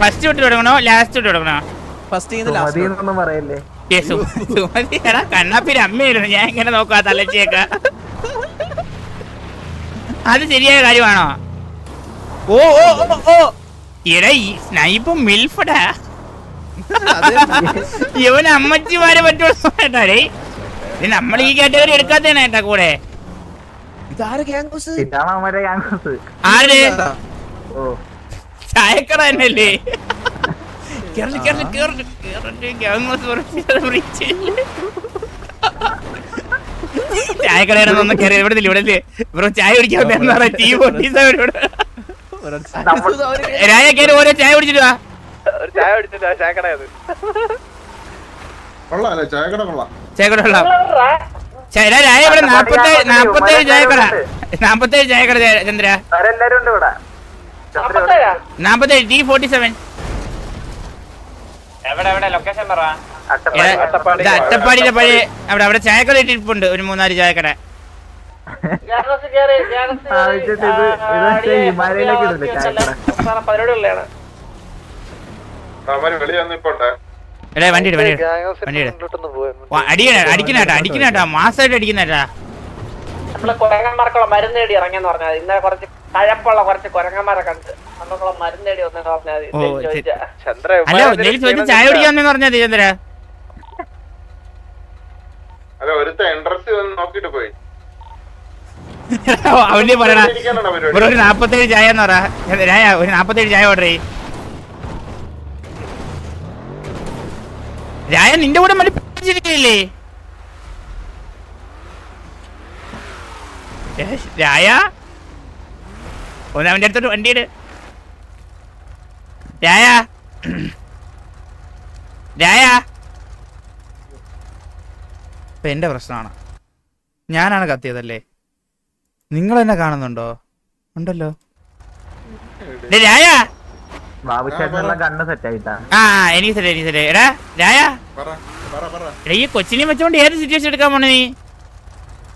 First തൊട്ട് തുടങ്ങണോ? Last തൊട്ട് തുടങ്ങണോ? First ചെയ്യുന്ന ലാസ്റ്റ് മതിയെന്നൊന്നും പറയല്ലേ? സുമതി എടാ കണ്ണാപ്പിന് അമ്മയായിരുന്നു. ഞാൻ എങ്ങനെ നോക്കാ തലച്ചേക്ക. അത് ശരിയായ കാര്യമാണോ? ഓ ഓ ഓ ഓ. എടാ ഈ സ്നൈപ്പും മിൽഫടാ. ഇവന് അമ്മച്ചിമാരെ പറ്റുള്ളൂ കേട്ടാടേ നമ്മൾ ഈ കാറ്റഗറി എടുക്കാത്തതാണ് കേട്ടാ കൂടെ. ഇതാര് ചായക്കട തന്നെയല്ലേ കേരള കേരള കേരള കേരള ഗ്യാങ്സ് ചായക്കടയാണ് ഒന്ന് കയറി ഇവിടെ ഇല്ല, ഇവിടെ ഇല്ലേ ബ്രോ ചായ കുടിക്കാൻ ടീ പൊട്ടി ഇവിടെ രായ കയറി ഓരോ ചായ കുടിച്ചിട്ട് വാ. ഒരു ചായ കുടിച്ചിട്ട് കൊള്ളാം ചായക്കട കൊള്ളാം. ചായക്കട കൊള്ളാം. ചായ- എടാ, രായ ഇവിടെ നാപ്പത്തേഴ് നാപ്പത്തേഴ് ചായക്കട. നാപ്പത്തേഴ് ചായക്കട ചേ- ചന്ദ്ര. നാപ്പത്തേഴ്? T forty seven. എവിടെ എവിടെ? ലൊക്കേഷൻ പറ. അട്ടപ്പാടി. ഇത് അട്ടപ്പാടിയിലെ പഴയ അവിടെ അവിടെ ചായക്കട ഇട്ടിട്ടുണ്ട് ഒരു മൂന്നാൽ ചായക്കട. എടാ വണ്ടി ഇട്, വണ്ടി അടിക്കണ അടിക്കണേട്ടാ അടിക്കണേട്ടാ മാസമായിട്ട് അടിക്കുന്നേട്ടാ നമ്മൾ കുരങ്ങന്മാർക്കുള്ള മരുന്ന് ഇറങ്ങിയെന്ന് പറഞ്ഞാൽ ഇന്നലെ കുറച്ച് കഴപ്പുള്ള കുറച്ച് കുരങ്ങന്മാരെ കണ്ട് നമുക്കുള്ള മരുന്ന് തേടി വന്നെന്ന് പറഞ്ഞാൽ ഓ, ശരി. അല്ല ചോദിച്ചു ചായ കുടിക്കാന്ന് പറഞ്ഞാ മതി ചന്ദ്ര. അല്ല ഒരുത്ത ഇൻട്രസ്റ്റ് വന്ന് നോക്കിട്ട് പോയി. അവന്റെ പറയണ ഇരിക്കാനാണ് പരിപാടി. ബ്രോ ഒരു നാപ്പത്തേഴ് ചായ എന്ന് പറ. ഒരു നാപ്പത്തേഴ് ചായ ഓർഡർ ചെയ്യ്. രായ നിന്റെ കൂടെ മടുപ്പിച്ചിരിക്കില്ലേ രായ? ഒന്ന് അവന്റെ അടുത്തോട്ട് വണ്ടിയിട് രായ. രായ. ഇപ്പൊ എന്റെ പ്രശ്നമാണ് ഞാനാണ് കത്തിയതല്ലേ? നിങ്ങൾ എന്നെ കാണുന്നുണ്ടോ? ഉണ്ടല്ലോ. രായ. സെറ്റ് ആ എനിക്ക് ശരി എടാ രായ. ഈ കൊച്ചിനെ വെച്ചോണ്ട് ഏത് സിറ്റുവേഷൻ എടുക്കാൻ പോണേ നീ?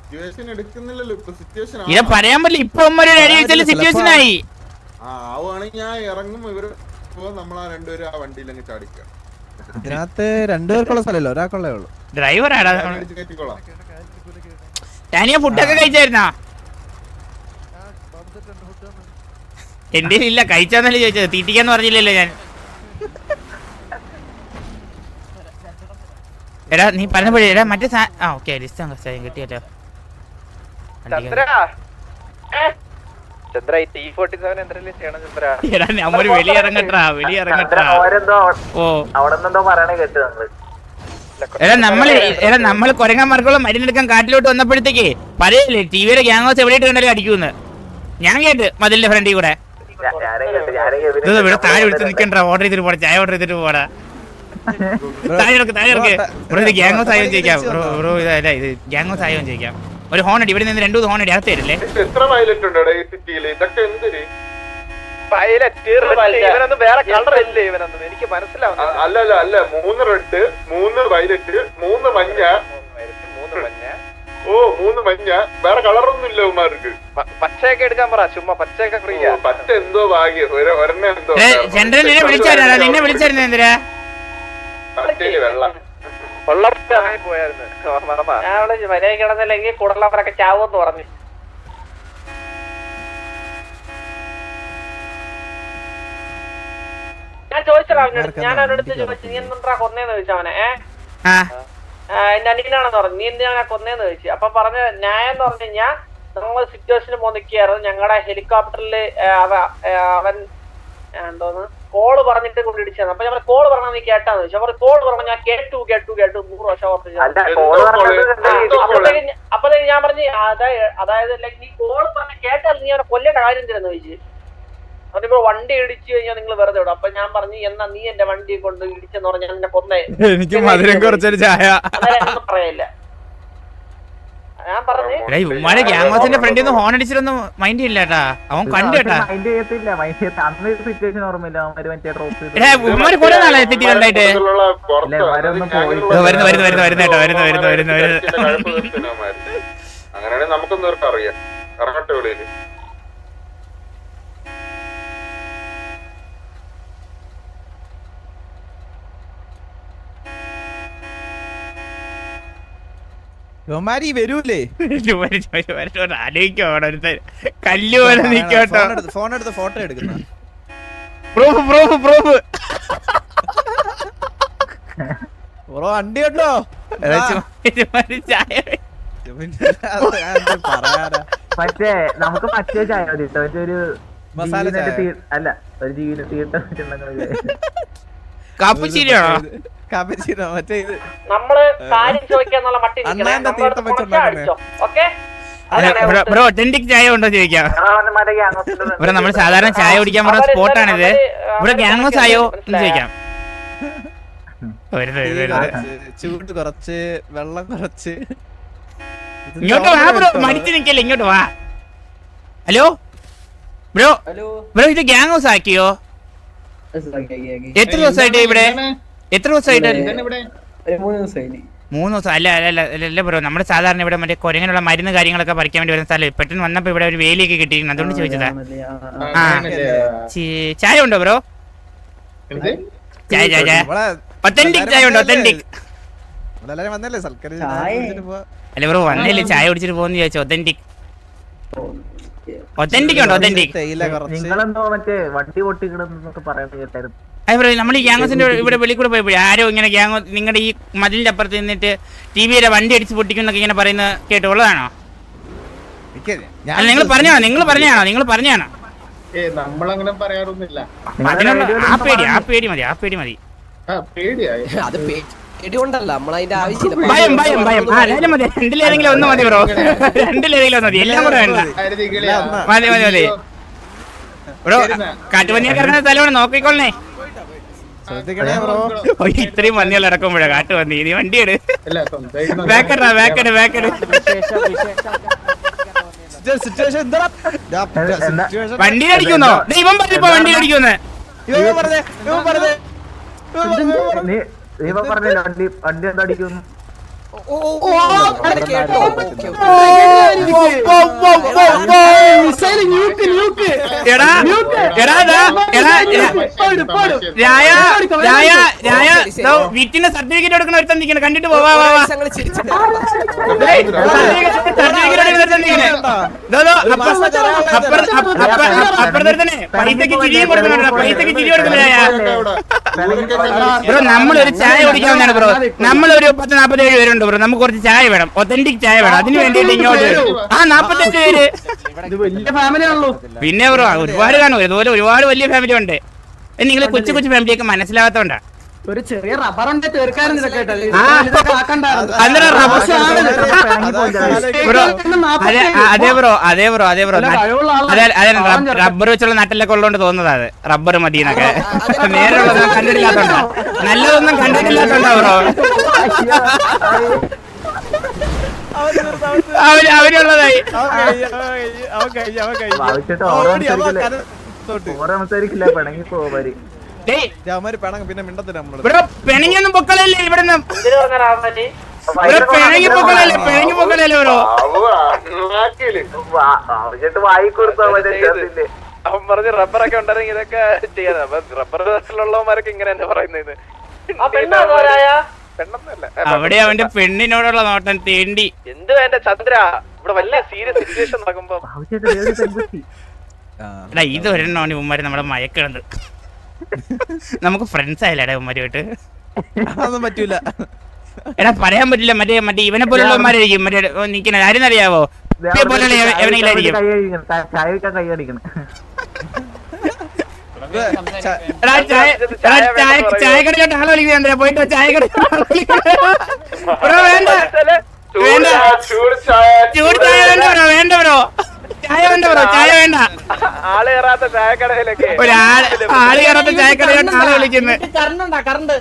സിറ്റുവേഷൻ എടുക്കുന്നില്ലല്ലോ. ഇപ്പൊ സിറ്റുവേഷൻ ഇത് പറയാൻ പറ്റില്ല. ഇപ്പൊ ഒരു അടി വെച്ചാൽ സിറ്റുവേഷൻ ആയി. ആവുകയാണെങ്കിൽ ഞാൻ ഇറങ്ങും. ഇവർ ഇപ്പൊ നമ്മളാ രണ്ടുപേരും ആ വണ്ടിയിൽ അങ്ങ് ചാടിക്കാം ഇതിനകത്ത് രണ്ടുപേർക്കുള്ള സ്ഥലമല്ലോ. ഒരാൾക്കുള്ളേ ഉള്ളൂ. ഡ്രൈവർ കയറ്റിക്കോളാം. ടാനിയ ഫുഡൊക്കെ കഴിച്ചായിരുന്നാ? എന്റെ ഇല്ല. കഴിച്ചാന്നല്ലേ ചോദിച്ചത്. തീറ്റിക്കാന്ന് പറഞ്ഞില്ലല്ലോ ഞാൻ. എടാ നീ പറഞ്ഞപ്പോഴേ എടാ മറ്റേ സാ ആ ഓക്കെ ലിസ്റ്റ് കിട്ടിയല്ലോ. ചന്ദ്ര. ചന്ദ്ര ഈ ടി ഫോർട്ടി സെവൻ എന്തെങ്കിലും ചെയ്യണം ചന്ദ്ര? എടാ നമ്മൊരു വെളി ഇറങ്ങട്ടാ വെളി ഇറങ്ങട്ടാ ഓരെന്തോ ഓ. അവിടെ നിന്നെന്തോ പറയണേ കേട്ടു നമ്മൾ. എടാ നമ്മൾ എടാ നമ്മൾ കൊരങ്ങന്മാർക്കുള്ള മരുന്നെടുക്കാൻ കാട്ടിലോട്ട് വന്നപ്പോഴത്തേക്ക് പറയല്ലേ ടിവിയുടെ ഗ്യാങ് ഹൗസ് എവിടെ കണ്ടാലും അടിക്കൂന്ന്? ഞാൻ കേട്ട് മതിലിന്റെ ഫ്രണ്ടി കൂടെ. ഇവിടെ താഴെ വിളിച്ച് നിക്കണ്ട ഓർഡർ ചെയ്തിട്ട് പോടാ ചായ ഓർഡർ ചെയ്തിട്ട് പോടാ. താഴെ താഴെ ബ്രോ ഇത് ഗ്യാങ് ഹൗസ് ആയോ ചോദിക്കാം. ബ്രോ ബ്രോ ഇതല്ല ഇത് ഗ്യാങ് ഹൗസ് ആയോ ചോദിക്കാം. ഒരു ഹോണടി അടി ഇവിടെ നിന്ന് രണ്ടു ഹോണടി അടി അകത്ത് തരില്ലേ എത്ര പൈലറ്റ് ഉണ്ട് ഈ സിറ്റിയിൽ ഇതൊക്കെ എന്തിന്? പൈലറ്റ് ഇവനൊന്നും വേറെ കളർ ഇല്ല ഇവനൊന്നും? എനിക്ക് മനസ്സിലാവുന്നു അല്ല അല്ല അല്ല. മൂന്ന് റെഡ് മൂന്ന് വയലറ്റ് മൂന്ന് മഞ്ഞ. മൂന്ന് മഞ്ഞ. ഓ മൂന്ന് മഞ്ഞ. വേറെ കളറൊന്നും ഇല്ല ഉമാർക്ക് പച്ചയൊക്കെ എടുക്കാൻ പറ. ചുമ്മാ പച്ചയൊക്കെ ഫ്രീ പച്ച എന്തോ ഭാഗ്യം. ഒരു ഒരെണ്ണം എന്തോ നിന്നെ വിളിച്ചായിരുന്നാ നിന്നെ വിളിച്ചായിരുന്നു എന്തിനാ? വെള്ളം. മര്യാദ കിടന്നില്ലെങ്കിൽ കൂടുതലവരൊക്കെ ചാവൂന്ന് പറഞ്ഞു. ഞാൻ ചോദിച്ചടാ അവനടുത്ത് ഞാൻ അവനടുത്ത് ചോദിച്ചു നീ എന്താ കൊന്നേന്ന് ചോദിച്ചു അവനെ. എന്റെ അനിയനാണെന്ന് പറഞ്ഞു. നീ എന്തിനാണ് കൊന്നേന്ന് ചോദിച്ചു. അപ്പൊ പറഞ്ഞ ന്യായം എന്ന് പറഞ്ഞു കഴിഞ്ഞാൽ നമ്മൾ സിറ്റുവേഷന് പോന്നിക്കായിരുന്നു ഞങ്ങളുടെ ഹെലികോപ്റ്ററിൽ അവൻ എന്തോന്ന്? കോൾ പറഞ്ഞിട്ട് കൊണ്ട് ഇടിച്ചത് അപ്പൊ ഞാൻ കോൾ പറഞ്ഞാൽ നീ കേട്ടാന്ന് ചോദിച്ചു. അവർ കോൾ പറഞ്ഞു ഞാൻ കേട്ടു കേട്ടു കേട്ടു. നൂറ് വർഷം ഓർത്ത്? അപ്പോഴത്തേക്ക് ഞാൻ- പറഞ്ഞു അതായത് അതായത് നീ കോൾ പറഞ്ഞ കേട്ടാൽ നീ അവനെ കൊല്ലേണ്ട കാര്യം തരുന്നു ചോദിച്ചു? അവനിപ്പോ വണ്ടി ഇടിച്ചു കഴിഞ്ഞാൽ നിങ്ങൾ വെറുതെ വിടും. അപ്പൊ ഞാൻ പറഞ്ഞു എന്നാ നീ എന്റെ വണ്ടി കൊണ്ട് ഇടിച്ചെന്ന് പറഞ്ഞാൽ എന്നെ കൊന്നേ. എനിക്ക് മധുരം കുറച്ചൊരു ചായ. പറയില്ല ഞാൻ പറഞ്ഞു എടാ ഉമ്മാടെ ഗ്യാങ് ഹൗസിന്റെ ഫ്രണ്ടിൽ നിന്ന് ഹോൺ അടിച്ചിട്ടൊന്നും മൈൻഡ് ഇല്ല കേട്ടാ അവൻ കണ്ടു കേട്ടാ. ഉമ്മാര് കുറെ നാളെ തെറ്റി കണ്ടായിട്ട്. വരുന്നു, വരുന്നു, വരുന്നു, വരുന്നു കേട്ടോ, വരുന്നു, വരുന്നു, വരുന്നു, വരുന്നു. അങ്ങനെയാണെങ്കിൽ നമുക്കൊന്നും അറിയാം. ഇറങ്ങട്ടെ വെളിയിൽ ഇവന്മാര് ഈ വരൂലേ? ആലോചിക്കോ കല്ല് പോലെ നിക്കോട്ടോ ഫോൺ എടുത്ത് ഫോൺ എടുത്ത് ഫോട്ടോ എടുക്കുന്ന. Proof proof proof. ബ്രോ വണ്ടി പറയാനാ? മറ്റേ നമുക്ക് മറ്റേ ചായ മതി ഒരു മസാല അല്ല ഒരു ജീവന തീട്ട കാപ്പുച്ചിരിയാണോ കാപ്പച്ചിനോ മറ്റേ ഇത്. നമ്മൾ കാര്യം ചോദിക്കാന്നുള്ള മട്ടി നിൽക്കണേ. അണ്ണാന്റെ തീർത്ഥം വെച്ചുണ്ടാക്കണേ. ഓക്കെ? ബ്രോ ഒത്തന്റിക് ചായ ഉണ്ടോ ചോദിക്കാം? ഇവിടെ നമ്മൾ സാധാരണ ചായ കുടിക്കാൻ പറഞ്ഞ സ്പോട്ടാണിത്. ഇവിടെ അവർ ആയോ എന്ന് ചോദിക്കാം. ചൂട് കുറച്ച് വെള്ളം കുറച്ച്. ഇങ്ങോട്ട് വാ ബ്രോ. മടിച്ചു നിക്കല്ലേ ഇങ്ങോട്ട് വാ. ഹലോ? ബ്രോ ബ്രോ ഇത് ഗ്യാങ് ഹൗസ് ആക്കിയോ? എത്ര ദിവസമായിട്ട് ഇവിടെ? എത്ര ദിവസമായിട്ട് മൂന്ന് ദിവസം അല്ല അല്ല അല്ല അല്ല, അല്ല ബ്രോ. നമ്മുടെ സാധാരണ ഇവിടെ മറ്റേ കുരങ്ങനുള്ള മരുന്ന് കാര്യങ്ങളൊക്കെ പറിക്കാൻ വേണ്ടി വരുന്ന സ്ഥലം. പെട്ടെന്ന് വന്നപ്പോ ഇവിടെ ഒരു വേലിയൊക്കെ കിട്ടിയിരുന്നു അതുകൊണ്ട് ചോദിച്ചതാ. ആ ചായ ഉണ്ടോ ബ്രോ? ചായ ചായ ചായ. ഒത്തന്റിക് ചായ ഉണ്ടോ? ഒത്തന്റിക്. അല്ല ബ്രോ വന്നില്ലേ? ചായ കുടിച്ചിട്ട് പോകുന്ന ചോദിച്ചു ഒത്തന്റിക് ഒത്തന്റിക് ഉണ്ടോ? ഒത്തന്റിക് നിങ്ങളെന്തോ മറ്റേ വണ്ടി പൊട്ടിക്കിടുന്നൊക്കെ പറയുന്നത് കേട്ടായിരുന്നു. നമ്മൾ ഈ ഗ്യാങ്സിന്റെ ഇവിടെ വെളിയിൽ കൂടെ പോയപ്പോഴേ ആരോ ഇങ്ങനെ ഗ്യാങ് നിങ്ങളുടെ ഈ മതിലിന്റെ അപ്പുറത്ത് നിന്നിട്ട് ടി വിയുടെ വണ്ടി അടിച്ച് പൊട്ടിക്കുന്നൊക്കെ ഇങ്ങനെ പറയുന്ന കേട്ടുള്ളതാണോ? അല്ല നിങ്ങൾ പറഞ്ഞാണോ നിങ്ങൾ പറഞ്ഞാണോ നിങ്ങൾ പറഞ്ഞാണോ നമ്മളങ്ങനെ പറയാറൊന്നുമില്ല. ആ പേടി ആ പേടി മതി ആ പേടി മതി. അത് പേടി കൊണ്ടല്ല നമ്മളതിന്റെ ആവശ്യമില്ല. ഭയം ഭയം ഭയം. ആ അതായത് മതി. രണ്ടിലേതെങ്കിലും ഒന്ന് മതി ബ്രോ. രണ്ടിലേതെങ്കിലും ഒന്ന് മതി. എല്ലാം കൂടെ വേണ്ട. മതി മതി മതി. ബ്രോ കാട്ടുപന്നിയൊക്കെ ഇറങ്ങുന്ന സ്ഥലമാണ്. നോക്കിക്കോളണേ. ശ്രദ്ധിക്കണേ ബ്രോ. ഓ, ഇത്രയും പന്നികൾ ഇറക്കുമ്പോഴാ കാട്ടുപന്നി നീ വണ്ടി എടു ബാക്കടാ ബാക്കട് ബാക്കട് വണ്ടി അടിക്കുന്നോ? ഇവൻ പറഞ്ഞപ്പോ വണ്ടി അടിക്കുന്നേ. ഇവൻ പറഞ്ഞേ ഇവൻ പറഞ്ഞേ. നീ ഇവൻ ഇപ്പൊ വണ്ടി വണ്ടി എന്താ അടിക്കുന്നു? കേട്ടോ എടാ എടാ ദാ, എടാ എടാ, രായ രായ രായ ദോ, വീട്ടിന്റെ സർട്ടിഫിക്കറ്റ് എടുക്കണ ഒരുത്തൻ നിൽക്കണം കണ്ടിട്ട് പോവാ സർട്ടിഫിക്കറ്റ് അപ്പുറത്തെ പൈസക്ക് പൈസക്ക് ചിരി ബ്രോ നമ്മളൊരു ചായ കുടിക്കാവുന്നതാണ് ബ്രോ നമ്മളൊരു പത്ത് നാപ്പത്തേഴ് പേരുണ്ട് ബ്രോ? നമുക്ക് കുറച്ച് ചായ വേണം. ഒത്തന്റിക് ചായ വേണം. അതിന് വേണ്ടിയിട്ട് ഇങ്ങോട്ട് ആ നാപ്പത്തെട്ട് പേര്. പിന്നെ ബ്രോ ഒരുപാട് കാണും. ഇതുപോലെ ഒരുപാട് വലിയ ഫാമിലി ഉണ്ട്. നിങ്ങൾ കൊച്ചു കൊച്ചു ഫാമിലിയൊക്കെ മനസ്സിലാവാത്തോണ്ടാ. ഒരു ചെറിയ റബ്ബർ അതെ ബ്രോ അതെ ബ്രോ അതെ ബ്രോ. അതെ അതെ റബ്ബർ വെച്ചുള്ള നട്ടിലൊക്കെ ഉള്ളതുകൊണ്ട് തോന്നുന്നത് അത്. റബ്ബർ മതി എന്നൊക്കെ നേരെയുള്ളതൊന്നും കണ്ടിട്ടില്ലാത്തോണ്ടാ. നല്ലതൊന്നും കണ്ടിട്ടില്ലാത്തോണ്ടാ ബ്രോ. സംസാരിക്കില്ല? പിണങ്ങി പോവര് പിണങ്ങും. പിന്നെ മിണ്ടത്തില്ല പിണങ്ങിയൊന്നും പൊക്കളല്ലേ പിണങ്ങി പൊക്കളല്ലേ പിണങ്ങി പൊക്കളല്ലേ അവൻ പറഞ്ഞ് റബ്ബറൊക്കെ ഉണ്ടായിരുന്നെങ്കിൽ ഇതൊക്കെ ചെയ്യാതെ റബ്ബർ ഉള്ളവന്മാരൊക്കെ ഇങ്ങനെ തന്നെ പറയുന്നത് ആ പെണ്ണാണോ രായ പെണ്ണൊന്നുമല്ല അവിടെ അവന്റെ പെണ്ണിനോടുള്ള നോട്ടം തേണ്ടി. എന്ത് വേണ്ട ചന്ദ്ര? ഇവിടെ വലിയ സീരിയസ് സിറ്റുവേഷൻ നടക്കുമ്പോ. എടാ ഇത് ഒരെണ്ണമാണ് ഉമ്മാരി നമ്മളെ മയക്കണത്. നമുക്ക് ഫ്രണ്ട്സ് ആയില്ലടാ ഇവന്മാരുമായിട്ട് അതൊന്നും പറ്റൂല. എടാ പറയാൻ പറ്റില്ല. മറ്റേ മറ്റേ ഇവനെ പോലുള്ള ഉമ്മാരായിരിക്കും മറ്റേ നിക്കണ. ആരെന്നറിയാവോ? ഇവനെ പോലുള്ള എവ- എവനെങ്കിലായിരിക്കും കൈ അടിക്കണം ചായ വെക്കാൻ കൈ അടിക്കണം എടാ ചായ എടാ ചായ ചായക്കടയിലോട്ട് ആളെ വിളിക്കുന്നുണ്ട് പോയിട്ട്. ബ്രോ വേണ്ട. വേണ്ട. ചൂട് ചായ വേണ്ട ബ്രോ. വേണ്ട ബ്രോ. ചായ വേണ്ട ബ്രോ. ചായ വേണ്ട. ആൾ കയറാത്ത ചായക്കടയിലൊക്കെ. ആൾ കയറാത്ത ചായക്കടയിലോട്ട് ആളെ വിളിക്കുന്നത് കറണ്ട് കറണ്ട്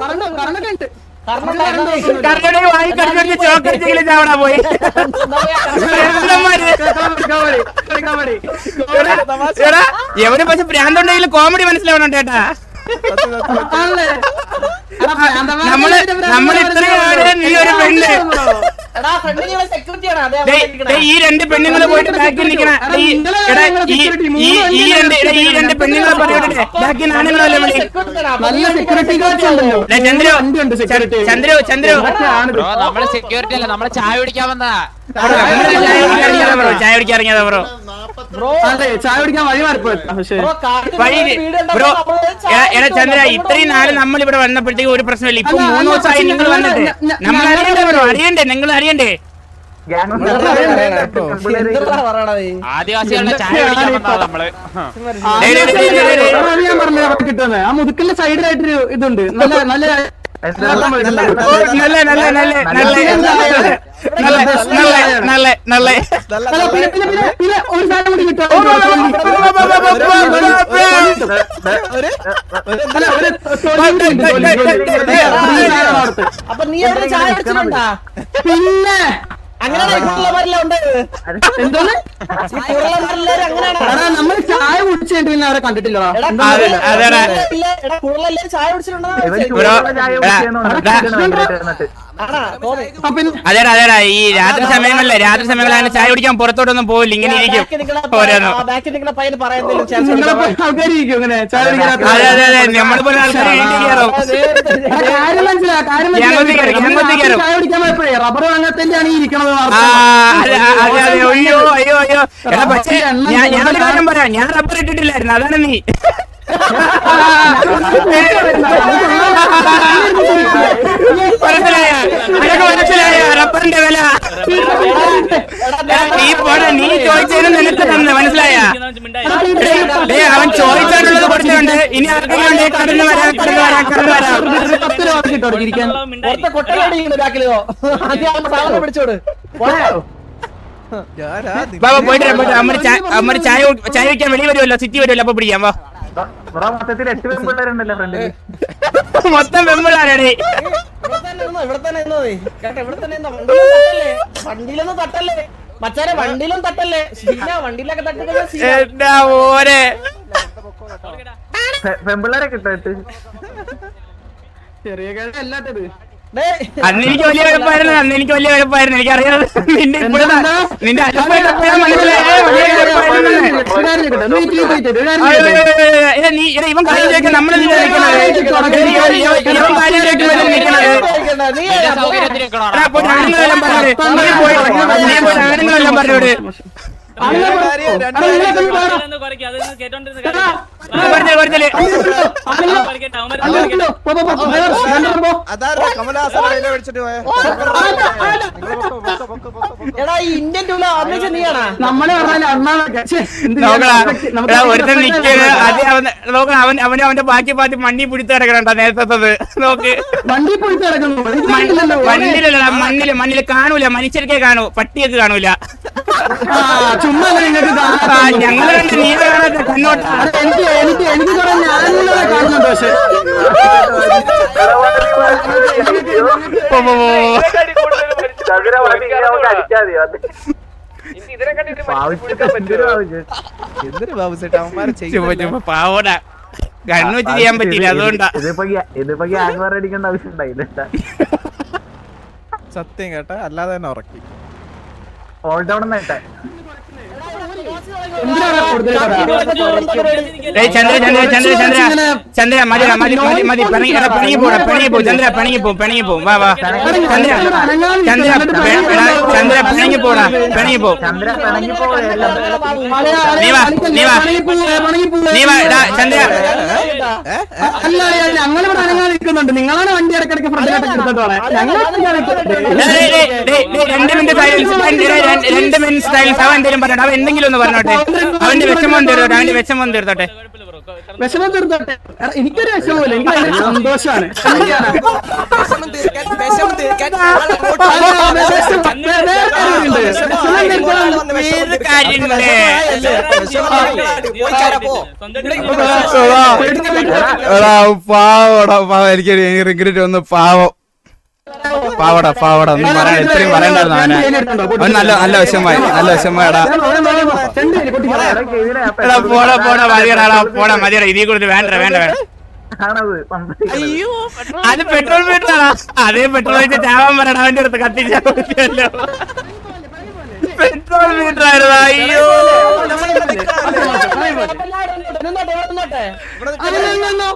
കറണ്ടൊക്കെ ഉണ്ട്. കറണ്ട് കറണ്ട് എവന് പക്ഷെ ഭ്രാന്തുണ്ടെങ്കിലും കോമഡി മനസ്സിലാവണം ചേട്ടാ നമ്മൾ നമ്മൾ ഇത്രയും നീ ഒരു പെണ്ണ്. ഈ രണ്ട് പെണ്ണുങ്ങളെ പോയിട്ട് ബാക്കിൽ നിൽക്കണ ഈ രണ്ട് ഈ രണ്ട് പെണ്ണുങ്ങളെ പറയട്ടെ ബാക്കിൽ ആണുങ്ങളല്ലേ വിളി നല്ല സെക്യൂരിറ്റി ഗാർഡ്സ് ഉണ്ടല്ലോ. ചന്ദ്രോ ചന്ദ്രു ചന്ദ്രു നമ്മൾ സെക്യൂരിറ്റി അല്ല. നമ്മൾ ചായ കുടിക്കാൻ വന്നതാ. ചായ കുടിക്കാൻ ഇറങ്ങിയതാ ബ്രോ ചായ കുടിക്കാൻ ഇറങ്ങിയതാ ബ്രോ ബ്രോ അതെ ചായ കുടിക്കാൻ വഴി മാറിപ്പോ പക്ഷേ വഴി ബ്രോ ചായ എടാ, ചന്ദ്ര ഇത്രയും നാല് നമ്മൾ ഇവിടെ വന്നപ്പോഴത്തേക്ക് ഒരു പ്രശ്നമില്ല ഇപ്പൊ മൂന്ന് ദിവസമായി നിങ്ങൾ നിങ്ങൾ വന്നിട്ട് നമ്മൾ അറിയണ്ടേ ബ്രോ അറിയണ്ടേ നിങ്ങൾ അറിയണ്ടേ ആദിവാസികളുടെ ചായ കുടിക്കാൻ വന്നതാ നമ്മൾ ഞാൻ പറഞ്ഞത് അവിടെ കിട്ടുന്നത് ആ മുതുക്കലിന്റെ സൈഡിലായിട്ടൊരു ഇതുണ്ട് നല്ല നല്ല നല്ല നല്ല നല്ല അപ്പൊ നീ എവിടെ ചായ അടിച്ചിട്ടുണ്ടാ പിന്നെ നമ്മൾ ചായ കുടിച്ചിട്ട് പിന്നെ അവരെ കണ്ടിട്ടില്ലോ ചായ കുടിച്ചിട്ടുണ്ടോ ആ, അതേടാ അതേടാ ഈ രാത്രി സമയങ്ങളിലെ രാത്രി സമയങ്ങളിൽ അങ്ങനെ ചായ കുടിക്കാൻ പുറത്തോട്ടൊന്നും പോവില്ല ഇങ്ങനെ ഇരിക്കും. ഓരോന്നും അതെ അതെ അതെ നമ്മളെ പോലെ ആൾക്കാർ വീട്ടിൽ കയറും റബ്ബർ ഈ ഇരിക്കണത് ആ അതെ അതെ അതെ അയ്യോ അയ്യോ അയ്യോ. എടാ പക്ഷേ ഞാൻ കാര്യം പറയാം ഞാൻ റബ്ബർ ഇട്ടിട്ടില്ലായിരുന്നു അതാണ് നീ. മനസ്സിലായ അവൻ ചോദിച്ചാലുള്ളത് കൊടുത്തിട്ടുണ്ട് ഇനി ആർക്കെങ്കിലും കടന്നു വരാൻ കടന്നു വരാൻ കടന്നു വരാം പത്ത് രൂപ കിട്ടോ പിടിച്ചോട്. ചായ ചായ വയ്ക്കാൻ വെളിയിൽ വരുമല്ലോ സിറ്റി വരുമല്ലോ അപ്പൊ പിടിക്കാം വാ. മൊത്തം വെമ്പിളാരണേ വണ്ടിയിലൊന്നും തട്ടല്ലേ? മച്ചാനെ വണ്ടിയിലും തട്ടല്ലേ? വണ്ടിയിലൊക്കെ തട്ടുന്നത് പെമ്പിള്ളേരെ കിട്ടായിട്ട് ചെറിയ കേട്ട അല്ലാത്തത് അന്ന് എനിക്ക് വലിയ കുഴപ്പമായിരുന്നു അന്ന് എനിക്ക് വലിയ കുഴപ്പമായിരുന്നു എനിക്ക് അറിയാതെ നിന്റെ ഇപ്പോഴത്തെ നിന്റെ നീ ഇവൻ കാര്യത്തിലേക്ക് നമ്മൾ ഇവൻ കാര്യത്തിലേക്ക് നിൽക്കണത് നീ പോയി ആരെങ്കിലും എല്ലാം പറഞ്ഞോട് ഒരുത്തൻ അവൻ നോക്കണം അവൻ അവന് അവന്റെ ബാക്കി പാത്തി മണ്ണി പിടിച്ചു കിടക്കണ്ട നേരത്തെ നോക്ക് വണ്ടി പിടിച്ചു കിടക്കുന്നു. മണ്ണിലല്ല മണ്ണിൽ മണ്ണിൽ കാണൂല മനുഷ്യർക്കേ കാണൂ പട്ടിയൊക്കെ കാണൂല ചുമ്മാ നിങ്ങൾക്ക് എനിക്ക് ചെയ്യും പാവടാ. കണ്ണു വെച്ച് ചെയ്യാൻ പറ്റില്ല അതുകൊണ്ടാ. ഇതിപ്പോ അടിക്കേണ്ട ആവശ്യം സത്യം കേട്ടാ അല്ലാതെ തന്നെ ഉറക്കി. ഓൾഡ് അവിടെ ചന്ദ്ര ചന്ദ്ര ചന്ദ്ര ചന്ദ്ര ചന്ദ്ര മതി മതി മതി മതി പിണങ്ങി പിണങ്ങി പോടാ പിണങ്ങി പോ ചന്ദ്ര പിണങ്ങി പോ പിണങ്ങി പോ വാ വാ. ചന്ദ്ര ചന്ദ്ര പെ- ചന്ദ്ര പിണങ്ങി പോടാ പിണങ്ങി പോ. ചന്ദ്ര പിണങ്ങി പോവേ നീ വാ, നീ വാ. നീ വാ ചന്ദ്ര അല്ല അനങ്ങാൻ നിൽക്കുന്നുണ്ട് നിങ്ങളാണ് വണ്ടി ഇടക്കിടക്ക് ഫ്രണ്ടിലോട്ട് ഞങ്ങൾ രണ്ട് മിനിറ്റ് സൈലൻസ് രണ്ട് മിനിറ്റ് സൈലൻസ് അവൻ എന്തെങ്കിലും പറയണ്ട അവൻ എന്തെങ്കിലും ഒന്ന് തീർന്നോട്ടെ അവന്റെ വിഷമം തീർത്തോട്ടെ അവന്റെ വിഷമം തീർത്തോട്ടെ വിഷമം തീർത്തോട്ടെ എനിക്കൊരു വിഷമമില്ല എനിക്ക് സന്തോഷമാണ് എനിക്ക് റിഗ്രറ്റ് ഒന്ന് പാവം പാവടാ പാവടാ ഒന്നും പറയാൻ ഇത്രയും പറയണ്ടായിരുന്നു അവനെ നല്ല നല്ല വിഷമായി നല്ല വിഷമായടാ എടാ. പോടാ പോടാ മതിയടാ പോടാ. മതിയടാ കൂടുതൽ വേണ്ട വേണ്ട വേണ്ട. അയ്യോ അത് പെട്രോൾ മീറ്ററാണ് അതേ പെട്രോൾ വെച്ച് ചാവാൻ പറയണ അവന്റെ അടുത്ത് കത്തിച്ചാൽ പെട്രോൾ മീറ്റർ ആയിരുന്നു അയ്യോ. നിങ്ങളിന്നോ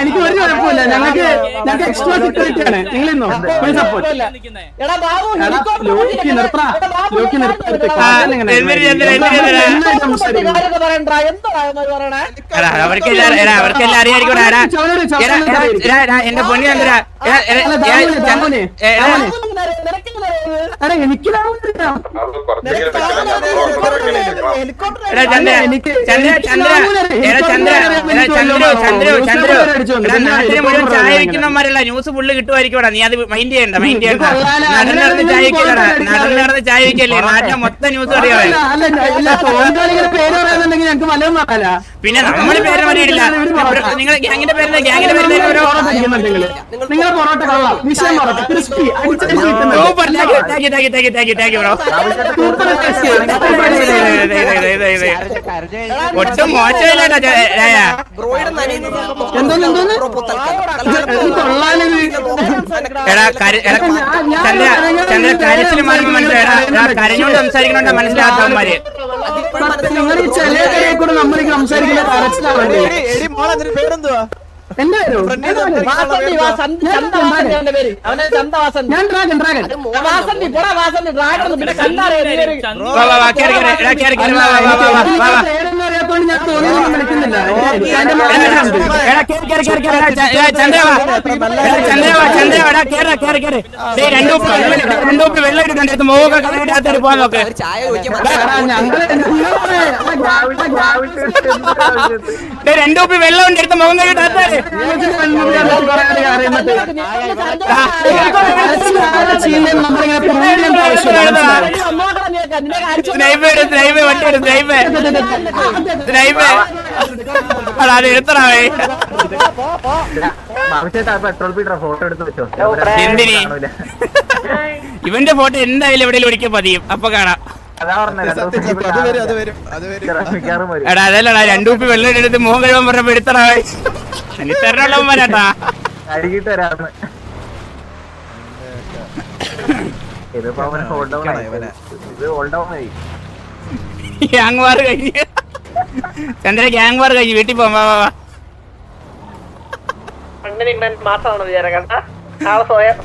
എനിക്ക് ഒരു കുഴപ്പമില്ല. ഞങ്ങൾക്ക് ഞങ്ങൾക്ക് എക്സ്ട്രാ സെക്യൂരിറ്റി ആണ്. നിങ്ങളിന്നോ? ഫുൾ സപ്പോർട്ട് ലോക്കി നിർത്താ ലോക്കി നിർത്താ അവർക്കെല്ലാം അറിയായിരിക്കും എന്റെ പൊന്നി ചന്ദ്ര എനിക്ക് മുഴുവൻ ചായ ന്യൂസ് ഫുള്ള് കിട്ടുമായിരിക്കും നീ അത് മൈൻഡ് ചെയ്യണ്ട മൈൻഡ് ചെയ്യണ്ട നടന്ന് നടന്ന് ചായ വിൽക്കല്ലടാ നടന്ന് നടന്ന് ചായ വിൽക്കല്ലേ നാട്ടിലെ മൊത്തം ന്യൂസ് അറിയാമല്ലോ പിന്നെ നമ്മൾ പേര് അറിയില്ല നിങ്ങൾ ഗ്യാങ്ങിന്റെ പേര് ഗ്യാങ്ങിന്റെ പേര് ഓരോ നിങ്ങളെ പൊറോട്ട കൊള്ളാം വിഷയം പൊറോട്ട ക്രിസ്പി സൂപ്പർ സൂപ്പർ ഒട്ടും മോശമില്ല. എടാ ചന്ദ്ര ചന്ദ്ര കരച്ചിൽ മാറി മനസ്സിലായി കരഞ്ഞോണ്ട് സംസാരിക്കണോണ്ടാ മനസ്സിലാത്തവന്മാര് നിങ്ങൾ ഈ ചെറിയ കൂടെ നമ്മൾ സംസാരിക്കുന്ന കരച്ചിലാണ് പേരെന്തുവാ? എന്റെ പേരോ വാസന്തി വാസന്തി. ചന്ത അവനെ ചന്ത ഞാൻ ഡ്രാഗൻ ഡ്രാഗൻ വാസന്തി പോടാ വാസന്തി. ഡ്രാഗൺ പിന്നെ കണ്ടറിയാം വാ വാ വാ കേറി കേറി എടാ കേറി കേറി വാ വാ വാ വാ വാ. വാ വാ പേരൊന്നും അറിയാത്തോണ്ട് ഞാൻ തോന്നിയൊന്നും വിളിക്കുന്നില്ല. എനിക്ക് അതിന്റെ എടാ, എടാ, മനസ്സിലുണ്ട്. എടാ, കേറി, കേറി, കേറി, കേറി, എടാ, ച- എടാ, ചന്ദ്ര വാ. എടാ, ചന്ദ്ര വാ, ചന്ദ്ര വാ, എടാ, കേറ്, കേറ്, കേറ്. ദേ, രണ്ട് ഉപ്പ് വെള്ളം ഉണ്ട് എടുത്ത് മുഖം അകത്തേക്ക് ഞങ്ങൾക്ക് പെൺകുട്ടികളെ കുറെ അധികം അറിയുന്നത്. ആരാ ചെയ്യുന്നത് നമ്മളിങ്ങനെ prove ചെയ്യേണ്ട ആവശ്യമില്ല. സ്നൈപ്പ് എടുത്ത് സ്നൈപ്പ് വണ്ടി എടുത്ത് സ്നൈപ്പ് സ്നൈപ്പ് അടാ അത് എടുത്തടാ വേ ആവശ്യമായിട്ട് ആ പെട്രോൾ പീറ്റർ ഫോട്ടോ എടുത്ത് വെച്ചോ എന്തിനി ഇവന്റെ ഫോട്ടോ എന്തായാലും എവിടെയും ഒരിക്കൽ പതിയും അപ്പൊ കാണാം എടാ അതല്ലടാ രണ്ടു കുപ്പി വെള്ളം എടുത്ത് മുഖം കഴിവാൻ പറഞ്ഞപ്പോ എടുത്തടാ വേ വരാട്ടാ അഴുകിട്ട് വരാന്ന് ഇതിപ്പോ അവന് ഹോൾഡ് ഡൗൺ ആയി. ഇവനെ. ഇത് ഹോൾഡ് ഡൗൺ ആയി. ഗ്യാങ് വാർ കഴിഞ്ഞ്. ചന്ദ്ര ഗ്യാങ് വാർ കഴിഞ്ഞ്. വീട്ടിൽ പോവാം വാ വാ വാ. അങ്ങനെ മാസമാണ് വിചാരം കണ്ട? നാളെ സ്വയം